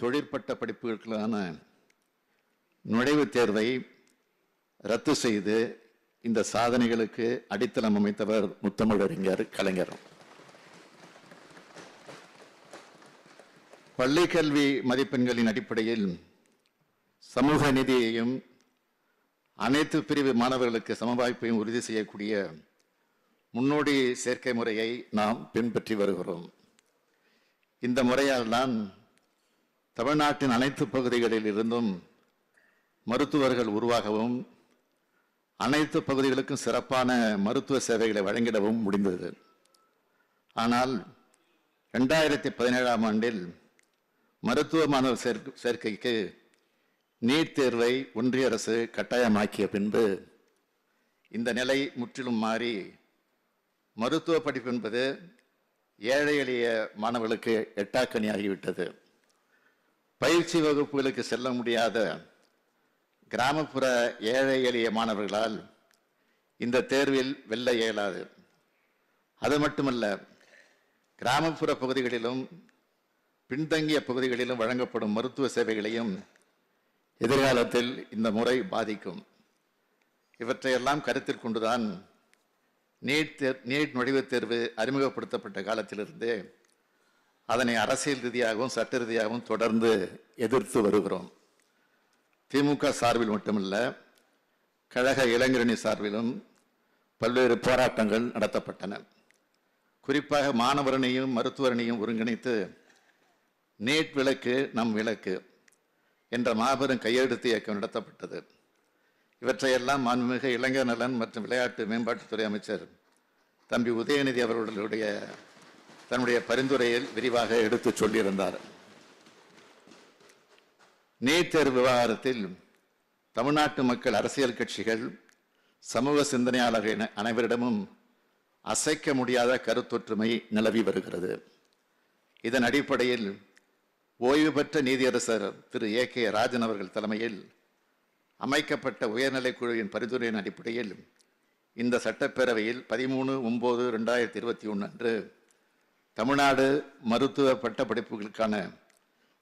தொழிற்பட்ட படிப்புகளுக்கான நுழைவுத் தேர்வை ரத்து செய்து இந்த சாதனைகளுக்கு அடித்தளம் அமைத்தவர் முத்தமிழறிஞர் கலைஞர். பள்ளி கல்வி மதிப்பெண்களின் அடிப்படையில் சமூக நீதியையும் அனைத்து பிரிவு மாணவர்களுக்கு சமவாய்ப்பையும் உறுதி செய்யக்கூடிய முன்னோடி சேர்க்கை முறையை நாம் பின்பற்றி வருகிறோம். இந்த முறையால் தான் தமிழ்நாட்டின் அனைத்து பகுதிகளில் இருந்தும் மருத்துவர்கள் உருவாகவும் அனைத்து பகுதிகளுக்கும் சிறப்பான மருத்துவ சேவைகளை வழங்கிடவும் முடிந்தது. ஆனால் ரெண்டாயிரத்தி பதினேழாம் ஆண்டில் மருத்துவ மாணவர் சேர்க் சேர்க்கைக்கு நீட் தேர்வை ஒன்றிய அரசு கட்டாயமாக்கிய பின்பு இந்த நிலை முற்றிலும் மாறி மருத்துவ படிப்பு என்பது ஏழை எளிய மாணவர்களுக்கு எட்டாக்கணியாகிவிட்டது பயிற்சி வகுப்புகளுக்கு செல்ல முடியாத கிராமப்புற ஏழை எளிய மாணவர்களால் இந்த தேர்வில் வெல்ல இயலாது. அது மட்டுமல்ல கிராமப்புற பகுதிகளிலும் பின்தங்கிய பகுதிகளிலும் வழங்கப்படும் மருத்துவ சேவைகளையும் எதிர்காலத்தில் இந்த முறை பாதிக்கும். இவற்றையெல்லாம் கருத்தில் கொண்டுதான் நீட் தேர் நீட் நுழைவுத் தேர்வு அறிமுகப்படுத்தப்பட்ட காலத்திலிருந்தே அதனை அரசியல் ரீதியாகவும் சட்ட ரீதியாகவும் தொடர்ந்து எதிர்த்து வருகிறோம். திமுக சார்பில் மட்டுமல்ல கழக இளைஞரணி சார்பிலும் பல்வேறு போராட்டங்கள் நடத்தப்பட்டன. குறிப்பாக மாணவரனையும் மருத்துவரனையும் ஒருங்கிணைத்து நீட் விளக்கு நம் விளக்கு என்ற மாபெரும் கையெழுத்து இயக்கம் நடத்தப்பட்டது. இவற்றையெல்லாம் மாண்புமிகு இளைஞர் நலன் மற்றும் விளையாட்டு மேம்பாட்டுத்துறை அமைச்சர் தம்பி உதயநிதி அவர்களுடைய தன்னுடைய பரிந்துரையில் விரிவாக எடுத்துச் சொல்லியிருந்தார். நீட் தேர்வு விவகாரத்தில் தமிழ்நாட்டு மக்கள் அரசியல் கட்சிகள் சமூக சிந்தனையாளர்கள் என அனைவரிடமும் அசைக்க முடியாத கருத்தொற்றுமை நிலவி வருகிறது. இதன் அடிப்படையில் ஓய்வு பெற்ற நீதியரசர் திரு. ஏ. கே. ராஜன் அவர்கள் தலைமையில் அமைக்கப்பட்ட உயர்நிலைக் குழுவின் பரிந்துரையின் அடிப்படையில் இந்த சட்டப்பேரவையில் பதிமூணு ஒம்பது ரெண்டாயிரத்தி இருபத்தி ஒன்று அன்று தமிழ்நாடு மருத்துவ பட்ட படிப்புகளுக்கான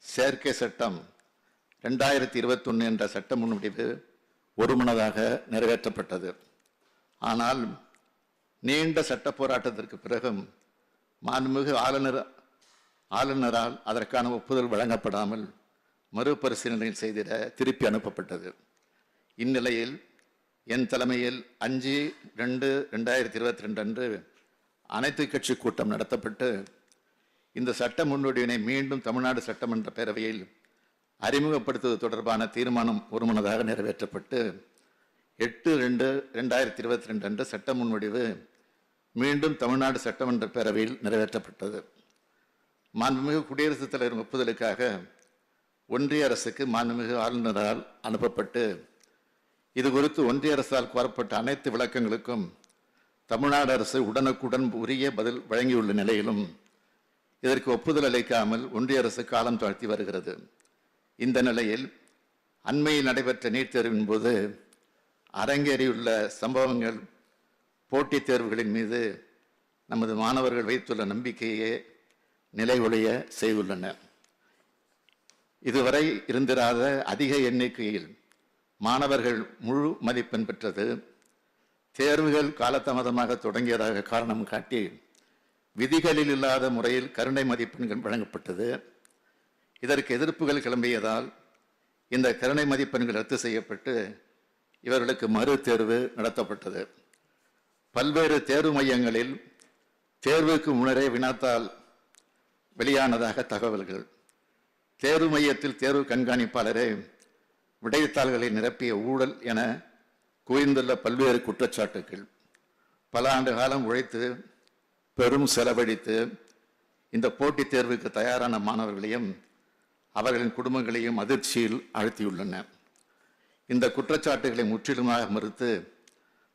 சேர்க்கை சட்டம் ரெண்டாயிரத்தி இருபத்தொன்று என்ற சட்ட முன்வடிவு ஒருமனதாக நிறைவேற்றப்பட்டது. ஆனால் நீண்ட சட்ட போராட்டத்திற்கு பிறகும் மாண்புமிகு ஆளுநர் ஆளுநரால் அதற்கான ஒப்புதல் வழங்கப்படாமல் மறுபரிசீலனை செய்திட திருப்பி அனுப்பப்பட்டது. இந்நிலையில் என் தலைமையில் அஞ்சு ரெண்டு ரெண்டாயிரத்தி இருபத்தி ரெண்டு அன்று அனைத்து கட்சி கூட்டம் நடத்தப்பட்டு இந்த சட்ட முன்வடிவினை மீண்டும் தமிழ்நாடு சட்டமன்ற பேரவையில் அறிமுகப்படுத்துவது தொடர்பான தீர்மானம் ஒருமனதாக நிறைவேற்றப்பட்டு எட்டு ரெண்டு ரெண்டாயிரத்தி இருபத்தி ரெண்டு அன்று சட்ட முன்வடிவு மீண்டும் தமிழ்நாடு சட்டமன்ற பேரவையில் நிறைவேற்றப்பட்டது. மாண்புமிகு குடியரசுத் தலைவர் ஒப்புதலுக்காக ஒன்றிய அரசுக்கு மாண்புமிகு ஆளுநரால் அனுப்பப்பட்டு இது குறித்து ஒன்றிய அரசால் கோரப்பட்ட அனைத்து விளக்கங்களுக்கும் தமிழ்நாடு அரசு உடனுக்குடன் உரிய பதில் வழங்கியுள்ள நிலையிலும் இதற்கு ஒப்புதல் அளிக்காமல் ஒன்றிய அரசு காலம் தாழ்த்தி வருகிறது. இந்த நிலையில் அண்மையில் நடைபெற்ற நீட் தேர்வின் போது அரங்கேறியுள்ள சம்பவங்கள் போட்டித் தேர்வுகளின் மீது நமது மாணவர்கள் வைத்துள்ள நம்பிக்கையே நிலைகுலைய செய்துள்ளன. இதுவரை இருந்திராத அதிக எண்ணிக்கையில் மாணவர்கள் முழு மதிப்பெண் பெற்றது. தேர்வுகள் காலதாமதமாக தொடங்கியதாக காரணம் காட்டி விதிகளில் இல்லாத முறையில் கருணை மதிப்பெண்கள் வழங்கப்பட்டது. இதற்கு எதிர்ப்புகள் கிளம்பியதால் இந்த கருணை மதிப்பெண்கள் ரத்து செய்யப்பட்டு இவர்களுக்கு மறு தேர்வு நடத்தப்பட்டது. பல்வேறு தேர்வு மையங்களில் தேர்வுக்கு முன்னரே வினாத்தால் வெளியானதாக தகவல்கள். தேர்வு மையத்தில் தேர்வு கண்காணிப்பாளரே விடைத்தாள்களை நிரப்பிய ஊழல் என குவிந்துள்ள பல்வேறு குற்றச்சாட்டுகள் பல ஆண்டு காலம் உழைத்து பெரும் செலவழித்து இந்த போட்டித் தேர்வுக்கு தயாரான மாணவர்களையும் அவர்களின் குடும்பங்களையும் அதிர்ச்சியில் அழுத்தியுள்ளன. இந்த குற்றச்சாட்டுகளை முற்றிலுமாக மறுத்து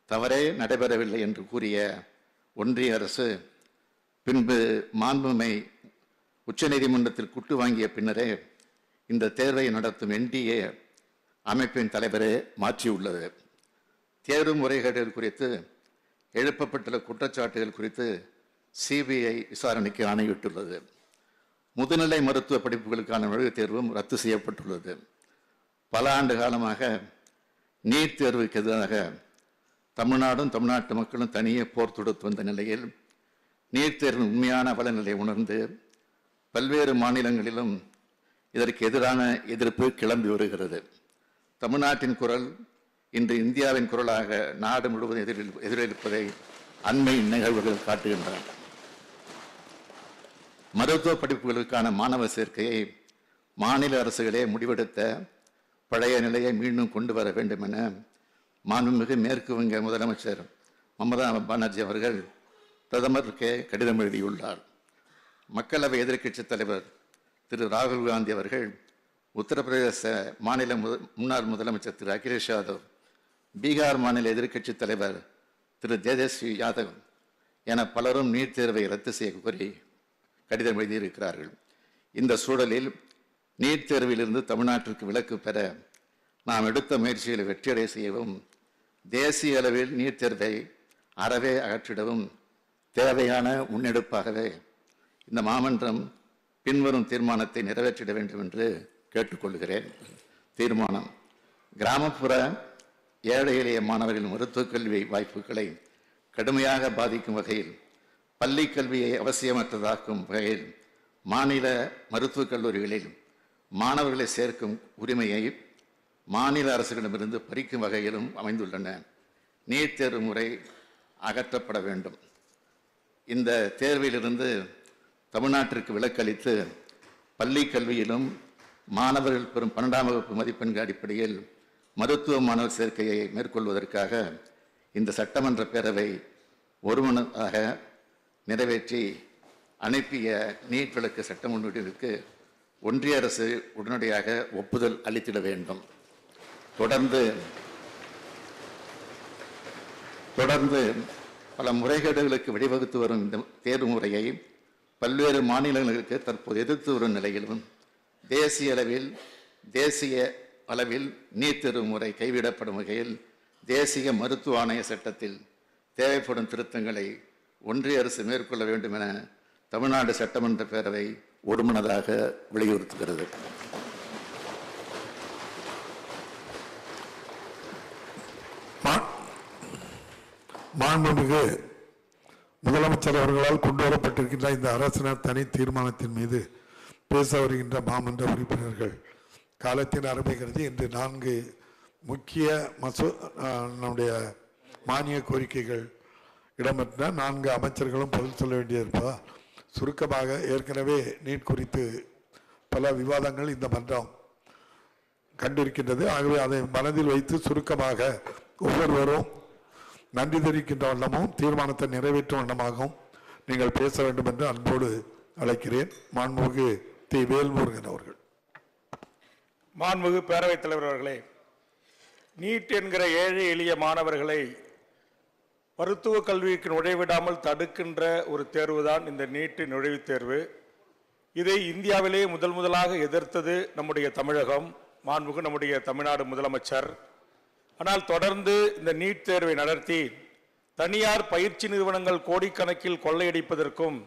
தவறே நடைபெறவில்லை என்று கூறிய ஒன்றிய அரசு பின்பு மாண்புமை உச்சநீதிமன்றத்தில் குட்டு வாங்கிய பின்னரே இந்த தேர்வை நடத்தும் என்டிஏ அமைப்பின் தலைவரே மாற்றியுள்ளது. தேர்வு முறைகேடுகள் குறித்து எழுப்பப்பட்டுள்ள குற்றச்சாட்டுகள் குறித்து சிபிஐ விசாரணைக்கு ஆணையிட்டுள்ளது. முதுநிலை மருத்துவ படிப்புகளுக்கான நுழைவுத் தேர்வும் ரத்து செய்யப்பட்டுள்ளது. பல ஆண்டு காலமாக நீட் தேர்வுக்கு எதிராக தமிழ்நாடும் தமிழ்நாட்டு மக்களும் தனியே போர் தொடுத்து வந்த நிலையில் நீட் தேர்வின் உண்மையான அவலநிலை உணர்ந்து பல்வேறு மாநிலங்களிலும் இதற்கு எதிரான எதிர்ப்பு கிளம்பி வருகிறது. தமிழ்நாட்டின் குரல் இன்று இந்தியாவின் குரலாக நாடு முழுவதும் எதிரில் எதிரொலிப்பதை அண்மை நிகழ்வுகள் காட்டுகின்றன. மருத்துவ படிப்புகளுக்கான மாணவ சேர்க்கையை மாநில அரசுகளே முடிவெடுத்த பழைய நிலையை மீண்டும் கொண்டு வர வேண்டும் என மாண்புமிகு மேற்கு வங்க முதலமைச்சர் மமதா பானர்ஜி அவர்கள் பிரதமருக்கு கடிதம் எழுதியுள்ளார். மக்களவை எதிர்க்கட்சித் தலைவர் திரு ராகுல் காந்தி அவர்கள் உத்தரப்பிரதேச மாநில முன்னாள் முதலமைச்சர் திரு அகிலேஷ் யாதவ் பீகார் மாநில எதிர்க்கட்சித் தலைவர் திரு தேஜஸ்வி யாதவ் என பலரும் நீட் தேர்வை ரத்து செய்ய கோரி கடிதம் எழுதியிருக்கிறார்கள். இந்த சூழலில் நீட் தேர்விலிருந்து தமிழ்நாட்டிற்கு விலக்கு பெற நாம் எடுத்த முயற்சிகளை வெற்றியடை செய்யவும் தேசிய அளவில் நீட் தேர்வை அறவே அகற்றிடவும் தேவையான முன்னெடுப்பாகவே இந்த மாமன்றம் பின்வரும் தீர்மானத்தை நிறைவேற்றிட வேண்டும் என்று கேட்டுக்கொள்கிறேன். தீர்மானம் கிராமப்புற ஏழை எளிய மாணவர்களின் மருத்துவக் கல்வி வாய்ப்புகளை கடுமையாக பாதிக்கும் வகையில் பள்ளி கல்வியை அவசியமற்றதாக்கும் வகையில் மாநில மருத்துவக் கல்லூரிகளில் மாணவர்களை சேர்க்கும் உரிமையை மாநில அரசுகளிடமிருந்து பறிக்கும் வகையிலும் அமைந்துள்ளன. நீட் தேர்வு முறை அகற்றப்பட வேண்டும். இந்த தேர்விலிருந்து தமிழ்நாட்டிற்கு விலக்களித்து பள்ளி கல்வியிலும் மாணவர்கள் பெறும் பன்னெண்டாம் வகுப்பு மதிப்பெண்கள் அடிப்படையில் மருத்துவ மாணவர் சேர்க்கையை மேற்கொள்வதற்காக இந்த சட்டமன்ற பேரவை ஒருமனதாக நிறைவேற்றி அனுப்பிய நீட் விளக்கு சட்ட முன்வடிவுக்கு ஒன்றிய அரசு உடனடியாக ஒப்புதல் அளித்திட வேண்டும். தொடர்ந்து தொடர்ந்து பல முறைகேடுகளுக்கு வழிவகுத்து வரும் இந்த தேர்வு முறையை பல்வேறு மாநிலங்களுக்கு தற்போது எதிர்த்து வரும் நிலையிலும் தேசிய அளவில் தேசிய அளவில் நீட் தேர்வு முறை கைவிடப்படும் வகையில் தேசிய மருத்துவ ஆணைய சட்டத்தில் தேவைப்படும் திருத்தங்களை ஒன்றிய அரசு மேற்கொள்ள வேண்டும் என தமிழ்நாடு சட்டமன்ற பேரவை ஒருமனதாக வலியுறுத்துகிறது. மாண்புமிகு முதலமைச்சர் அவர்களால் கொண்டு வரப்பட்டிருக்கின்ற இந்த அரசினர் தனி தீர்மானத்தின் மீது பேச வருகின்ற மாமன்ற உறுப்பினர்கள் காலத்தின் அருமை என்று இன்று நான்கு முக்கிய மசோ நம்முடைய மானிய கோரிக்கைகள் இடம்பெற்ற நான்கு அமைச்சர்களும் பதில் சொல்ல வேண்டியிருப்பதால் சுருக்கமாக ஏற்கனவே நீட் குறித்து பல விவாதங்கள் இந்த மன்றம் கண்டிருக்கின்றது. ஆகவே அதை மனதில் வைத்து சுருக்கமாக ஒவ்வொருவரும் நன்றி தெரிவிக்கின்ற வண்ணமும் தீர்மானத்தை நிறைவேற்றும் வண்ணமாகவும் நீங்கள் பேச வேண்டும் என்று அன்போடு அழைக்கிறேன். மாண்புமிகு தி வேல்முருகன் அவர்கள். மாண்புகு பேரவைத் தலைவர் அவர்களே நீட் என்கிற ஏழை எளிய மாணவர்களை மருத்துவ கல்விக்கு நுழைவிடாமல் தடுக்கின்ற ஒரு தேர்வுதான் இந்த நீட்டு நுழைவுத் தேர்வு. இதை இந்தியாவிலே முதல் முதலாக எதிர்த்தது நம்முடைய தமிழகம் மாண்புகு நம்முடைய தமிழ்நாடு முதலமைச்சர். ஆனால் தொடர்ந்து இந்த நீட் தேர்வை நடத்தி தனியார் பயிற்சி நிறுவனங்கள் கோடிக்கணக்கில் கொள்ளையடிப்பதற்கும்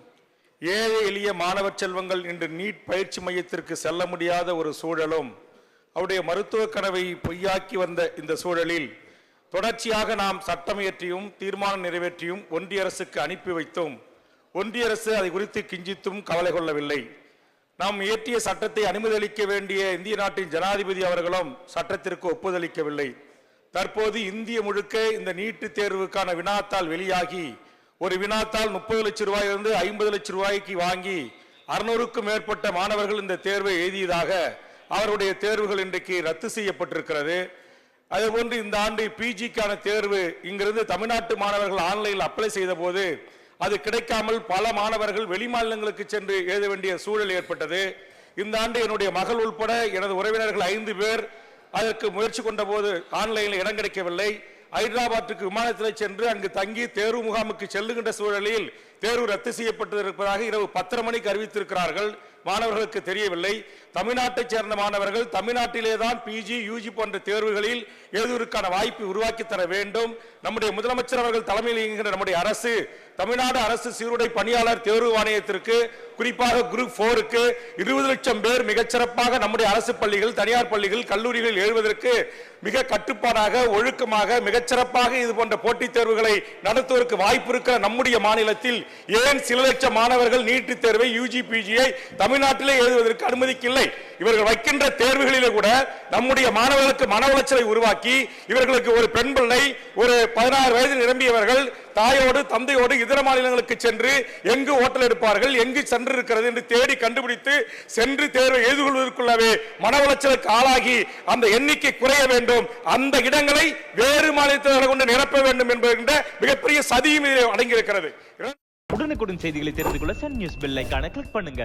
ஏழை எளிய மாணவர் செல்வங்கள் இன்று நீட் பயிற்சி மையத்திற்கு செல்ல முடியாத ஒரு சூழலும் அவருடைய மருத்துவ கனவை பொய்யாக்கி வந்த இந்த சூழலில் தொடர்ச்சியாக நாம் சட்டம் இயற்றியும் தீர்மானம் நிறைவேற்றியும் ஒன்றிய அரசுக்கு அனுப்பி வைத்தும். ஒன்றிய அரசு அதை குறித்து கிஞ்சித்தும் கவலை கொள்ளவில்லை. நாம் இயற்றிய சட்டத்தை அனுமதியளிக்க வேண்டிய இந்திய நாட்டின் ஜனாதிபதி அவர்களும் சட்டத்திற்கு ஒப்புதளிக்கவில்லை தற்போது இந்திய முழுக்க இந்த நீட்டு தேர்வுக்கான வினாத்தால் வெளியாகி ஒரு வினாத்தால் முப்பது லட்சம் ரூபாயிலிருந்து ஐம்பது லட்சம் ரூபாய்க்கு வாங்கி அறுநூறுக்கும் மேற்பட்ட மாணவர்கள் இந்த தேர்வை எழுதியதாக அவருடைய தேர்வுகள் இன்றைக்கு ரத்து செய்யப்பட்டிருக்கிறது. அதுபோன்று இந்த ஆண்டு பிஜிக்கான தேர்வு இங்கிருந்து தமிழ்நாட்டு மாணவர்கள் ஆன்லைனில் அப்ளை செய்த போது அது கிடைக்காமல் பல மாணவர்கள் வெளிமாநிலங்களுக்கு சென்று எழுத வேண்டிய சூழல் ஏற்பட்டது. இந்த ஆண்டு என்னுடைய மகள் உள்பட எனது உறவினர்கள் ஐந்து பேர் அதற்கு முயற்சி கொண்ட போது ஆன்லைனில் இடம் கிடைக்கவில்லை. ஹைதராபாத்துக்கு விமானத்தில் சென்று அங்கு தங்கி தேர்வு முகாமுக்கு செல்லுகின்ற சூழலில் தேர்வு ரத்து செய்யப்பட்டிருப்பதாக இரவு பத்தரை மணிக்கு அறிவித்திருக்கிறார்கள். மாணவர்களுக்கு தெரியவில்லை. தமிழ்நாட்டைச் சேர்ந்த மாணவர்கள் தமிழ்நாட்டிலே தான் பிஜி யூஜி போன்ற தேர்வுகளில் எழுதுவதற்கான வாய்ப்பை உருவாக்கி தர வேண்டும். நம்முடைய முதலமைச்சர் அவர்கள் தலைமையில் இயங்குகிற நம்முடைய அரசு தமிழ்நாடு அரசு சீருடை பணியாளர் தேர்வு ஆணையத்திற்கு குறிப்பாக குரூப் போருக்கு இருபது லட்சம் பேர் மிகச்சிறப்பாக நம்முடைய அரசு பள்ளிகள் தனியார் பள்ளிகள் கல்லூரிகள் எழுவதற்கு மிக கட்டுப்பாடாக ஒழுக்கமாக மிகச்சிறப்பாக இது போன்ற போட்டித் தேர்வுகளை நடத்துவதற்கு வாய்ப்பு இருக்கிற நம்முடைய மாநிலத்தில் ஏன் சில லட்சம் மாணவர்கள் நீட்டு தேர்வை யூஜி பிஜியை தமிழ் தமிழ்நாட்டிலே எழுதுவதற்கு அனுமதிக்கில்லை. இவர்கள் வைக்கின்ற தேர்வுகளிலே கூட நம்முடைய மாணவர்களுக்கு மன உளைச்சலை உருவாக்கி இவர்களுக்கு ஒரு பெண் பிள்ளை ஒரு பதினாறு வயது நிரம்பியவர்கள் தாயோடு தந்தையோடு இதர மாநிலங்களுக்கு சென்று எங்கு ஓட்டல் எடுப்பார்கள் எங்கு சென்று இருக்கிறது என்று தேடி கண்டுபிடித்து சென்று தேர்வை எதிர்கொள்வதற்குள்ளவே மன உளைச்சலுக்கு ஆளாகி அந்த எண்ணிக்கை குறைய வேண்டும். அந்த இடங்களை வேறு மாநிலத்தினர்களை கொண்டு நிரப்ப வேண்டும் என்கின்ற மிகப்பெரிய சதியும் இதில் அடங்கியிருக்கிறது. உடனுக்குடன் செய்திகளை தெரிந்து கொள்ள சன் நியூஸ் பெல் ஐக்கான கிளிக் பண்ணுங்க.